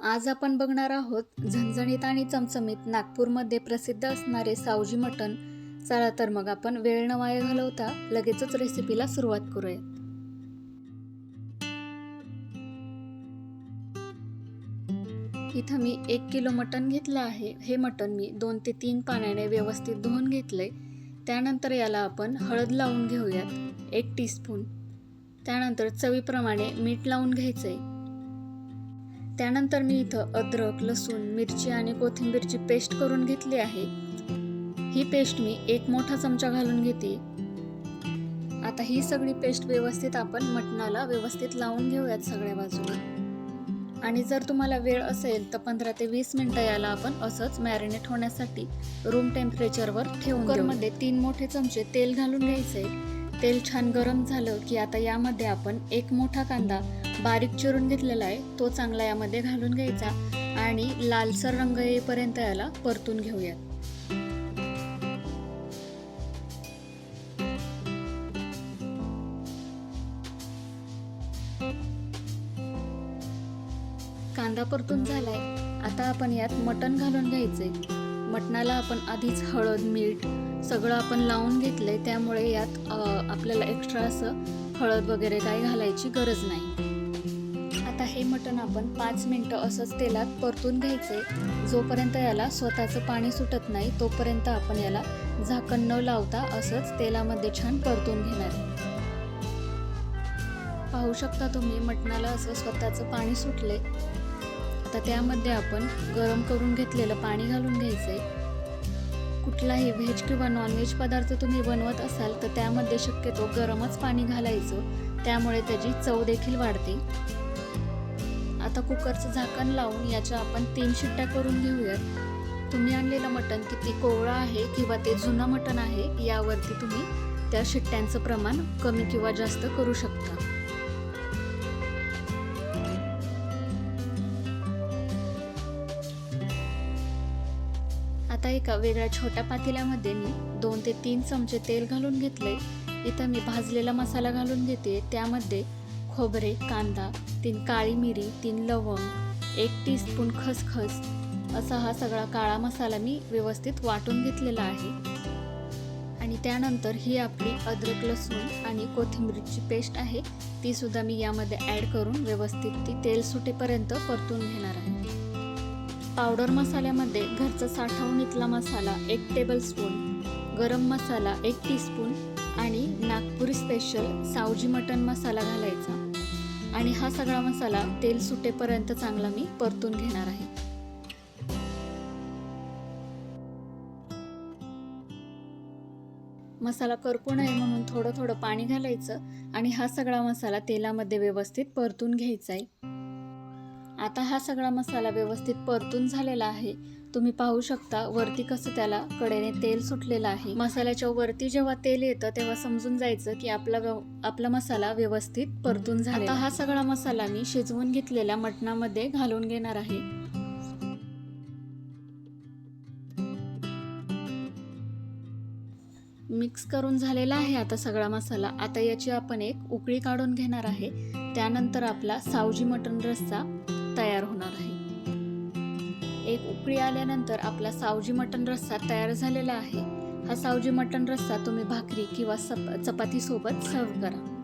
आज आपण बघणार आहोत झणझणीत आणि चमचमीत नागपूरमध्ये प्रसिद्ध असणारे सावजी मटण. चला तर मग आपण वेळ न वाया घालवता लगेचच रेसिपीला सुरुवात करूया इथं मी एक किलो मटण घेतलं आहे. हे मटण मी दोन ते तीन पाण्याने व्यवस्थित धुवून घेतलंय. त्यानंतर याला आपण हळद लावून घेऊयात एक टीस्पून त्यानंतर चवीप्रमाणे मीठ लावून घ्यायचं आहे त्यानंतर मी इथं अद्रक लसूण मिरची आणि कोथिंबीरची पेस्ट करून घेतली आहे. ही पेस्ट मी एक मोठा चमचा घालून घेते. आता ही सगळी पेस्ट व्यवस्थित आपण मटणाला व्यवस्थित लावून घेऊयात सगळ्या बाजूने आणि जर तुम्हाला वेळ असेल तर पंधरा ते वीस मिनिटं याला आपण असंच मॅरिनेट होण्यासाठी रूम टेम्परेचरवर ठेवून कुकरमध्ये तीन मोठे चमचे तेल घालून घ्यायचे. तेल छान गरम झालं की आता यामध्ये आपण एक मोठा कांदा बारीक चिरून घेतलेला आहे तो चांगला यामध्ये घालून घ्यायचा आणि लालसर रंग येईपर्यंत याला परतून घेऊयात. कांदा परतून झालाय. आता आपण यात मटण घालून घ्यायचंय. मटणाला आपण आधीच हळद मीठ सगळं आपण लावून घेतलंय त्यामुळे यात आपल्याला एक्स्ट्रा असं हळद वगैरे काही घालायची गरज नाही. हे मटण आपण पाच मिनटं असंच तेलात परतून घ्यायचे. जोपर्यंत याला स्वतःचं पाणी सुटत नाही तोपर्यंत आपण याला झाकण न लावता असंच तेलामध्ये छान परतून घेणार. पाहू शकता तुम्ही मटणाला असं स्वतःचं पाणी सुटले आता त्यामध्ये आपण गरम करून घेतलेलं पाणी घालून घ्यायचंय. कुठलाही व्हेज किंवा नॉनव्हेज पदार्थ तुम्ही बनवत असाल तर त्यामध्ये शक्यतो गरमच पाणी घालायचं. त्यामुळे त्याची चव देखील वाढते. आता कुकरचं झाकण लावून याच्या आपण तीन शिट्ट्या करून घेऊयात. तुम्ही आणलेलं मटण किती कोवळं आहे किंवा ते जुनं मटण आहे यावरती तुम्ही त्या शिट्ट्यांचं प्रमाण कमी किंवा जास्त करू शकता. आता एका वेगळ्या छोट्या पातेल्यामध्ये मी दोन ते तीन चमचे तेल घालून घेतले इथं मी भाजलेला मसाला घालून घेते. त्यामध्ये खोबरे कांदा तीन काळी मिरी तीन लवंग एक टीस्पून खसखस असा हा सगळा काळा मसाला मी व्यवस्थित वाटून घेतलेला आहे. आणि त्यानंतर ही आपली अद्रक लसूण आणि कोथिंबीरची पेस्ट आहे ती सुद्धा मी यामध्ये ॲड करून व्यवस्थित ती तेल सुटेपर्यंत परतून घेणार आहे. पावडर मसाल्यामध्ये घरचा साठवून इथला मसाला एक टेबलस्पून गरम मसाला एक टीस्पून आणि नागपुरी स्पेशल सावजी मटन मसाला घालायचा. आणि हा सगळा मसाला तेल सुटेपर्यंत चांगला मी परतून घेणार आहे. मसाला करपू नये म्हणून थोडं थोडं पाणी घालायचं आणि हा सगळा मसाला तेलामध्ये व्यवस्थित परतून घ्यायचा आहे. आता हा सगळा मसाला व्यवस्थित परतून झालेला आहे. तुम्ही पाहू शकता वरती कसं त्याला कडेने तेल सुटलेलं आहे. मसाल्याच्या वरती जेव्हा तेल येतं तेव्हा समजून जायचं की आपला आपला मसाला व्यवस्थित परतून झाला आता हा सगळा मसाला मी शिजवून घेतलेल्या मटणामध्ये घालून घेणार आहे. मिक्स करून झालेला आहे आता सगळा मसाला. आता याची आपण एक उकळी काढून घेणार आहे. त्यानंतर आपला सावजी मटण रस्सा तयार होणार आहे. एक उकळी आल्यानंतर आपला सावजी मटण रस्सा तयार झालेला आहे. हा सावजी मटण रस्सा तुम्ही भाकरी किंवा चपाती सोबत सर्व करा.